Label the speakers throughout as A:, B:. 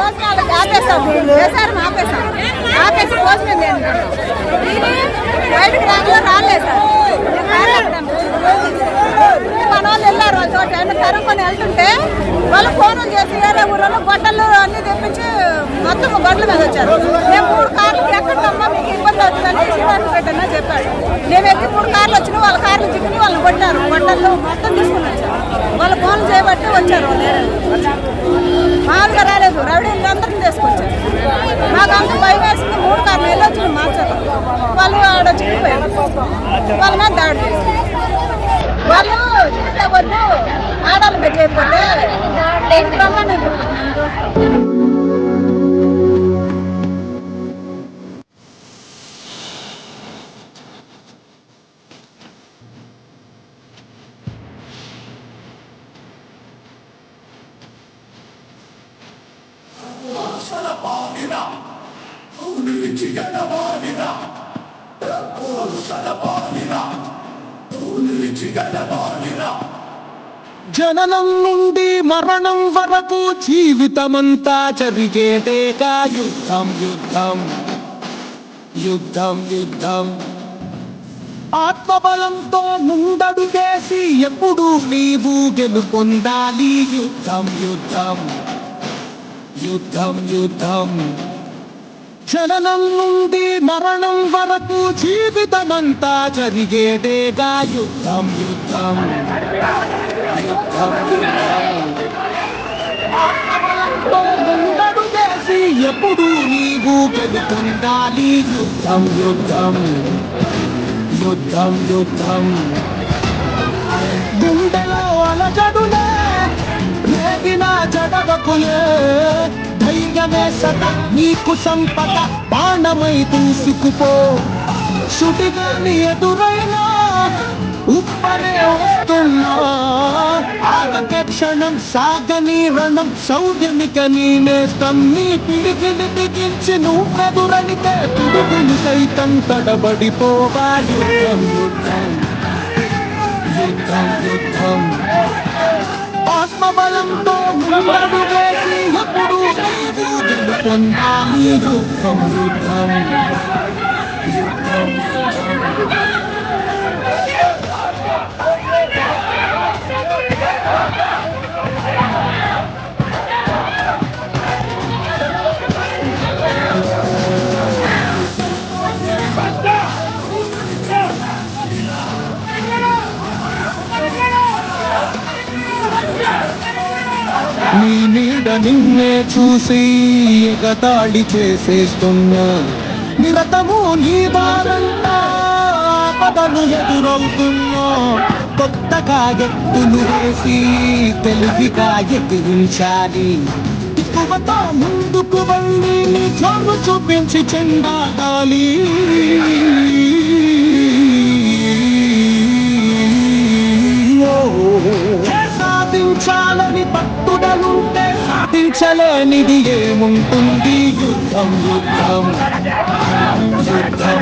A: భోజనాలు ఆపేస్తాం వేసారు ఆపేస్తాం ఆపేసి భోజనం చేయండి. బయటకు రాకుండా ఒక ట్రైన్ వాళ్ళ వెళ్తుంటే వాళ్ళు ఫోన్లు చేసి వేరే ఊళ్ళో గొడ్డలు అన్ని తెప్పించి మొత్తం గొడ్ల మీద వచ్చారు. మేము మూడు కార్లు ఎక్కడమ్మా మీకు ఇబ్బంది అవుతుందని శ్రీనివాస పెట్టన్నా చెప్పాడు మేము ఎక్కి మూడు కార్లు వచ్చిన వాళ్ళ కార్లు చిక్కుని వాళ్ళు కొట్టారు. గొడ్డలు మొత్తం తీసుకుని వచ్చారు. వాళ్ళు ఫోన్ చేయబట్టి వచ్చారు మామూలుగా రాలేదు. రౌడీలు అందరిని తీసుకొచ్చారు. మాకు అంత భయం వేసింది. మూడు కార్లు వెళ్ళొచ్చు మార్చారు వాళ్ళు ఆడ చిక్కిపోయారు. వాళ్ళ మీద దాడి వాళ్ళు
B: జననం నుండి మరణం వరకు జీవితమంతా జరిగేదేగా యుద్ధం యుద్ధం. యుద్ధం యుద్ధం. ఆత్మబలంతో ముందడు వేసి ఎప్పుడు నీవు గెలుపొందాలి. యుద్ధం యుద్ధం. యుద్ధం యుద్ధం. క్షణం నుండి మరణం వరకు జీవితమంతా జరిగేదేగా యుద్ధం యుద్ధం యుద్ధం. యుద్ధం ఆత్మబలంతో ఎప్పుడు నీవు గెలుపొందాలి. యుద్ధం యుద్ధం. యుద్ధం యుద్ధం. గుండెలో అలజడులే రేగిన జడవకులే ధైర్యమే సత నీకు సంపద బాణమై దూసుకుపో సుటిగాని ఎదురైనా ఉప్పనే వస్తున్నా ఆగకే క్షణం సాగని రణం సౌర్యమిక నీనే నేస్తం పిడికిని బిగించి నువ్వెదురనితే పిడుగులు సైతం తడబడిపోవాలి గెలుపొందాలి యుద్ధం యుద్ధం యుద్ధం యుద్ధం నీ నీడ నిన్నే చూసి ఎగతాళి చేసేస్తున్నా నిరతము నీ వారంతా పదను ఎదురవుతున్నా కొత్తగా ఎత్తులు వేసి తెలివిగా ఎదిరించాలి. ఎక్కువతో ముందుకు వెళ్ళి నీ చోరు చూపించి చెందాలి పట్టుదలుంటే ఏముంటుంది? యుద్ధం యుద్ధం యుద్ధం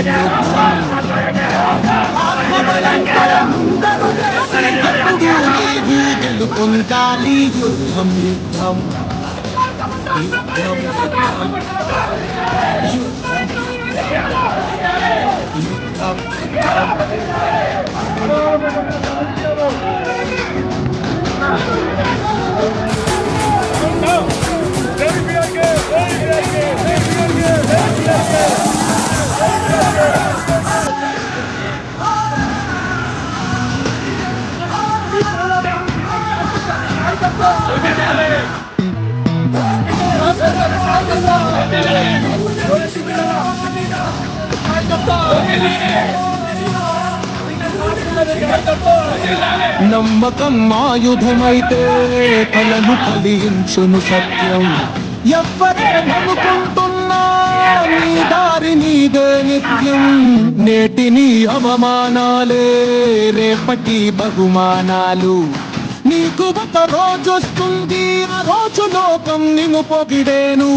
B: యుద్ధం గెలుపొందాలి యుద్ధం. యుద్ధం యుద్ధం. యుద్ధం. నమ్మకం ఆయుధమైతే కలను ఫలించును సత్యం. ఎవ్వరే నమ్ముకుంటున్నా నీ దారి నీదే నిత్యం. నేటిని అవమానాలే రేపటి బహుమానాలు. నీకు ఒక రోజు వస్తుంది ఆ రోజు లోకం నిన్ను పొగిడేను.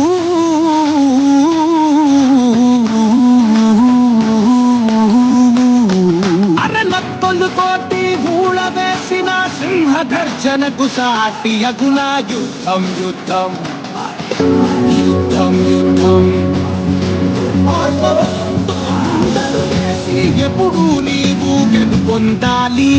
B: అరనత్తులు కోటి ఊళ వేసిన సింహ గర్జనకు సాటి అగుణ యుద్ధం యుద్ధం. యుద్ధం యుద్ధం. ఎప్పుడు నీవు గెలుపొందాలి?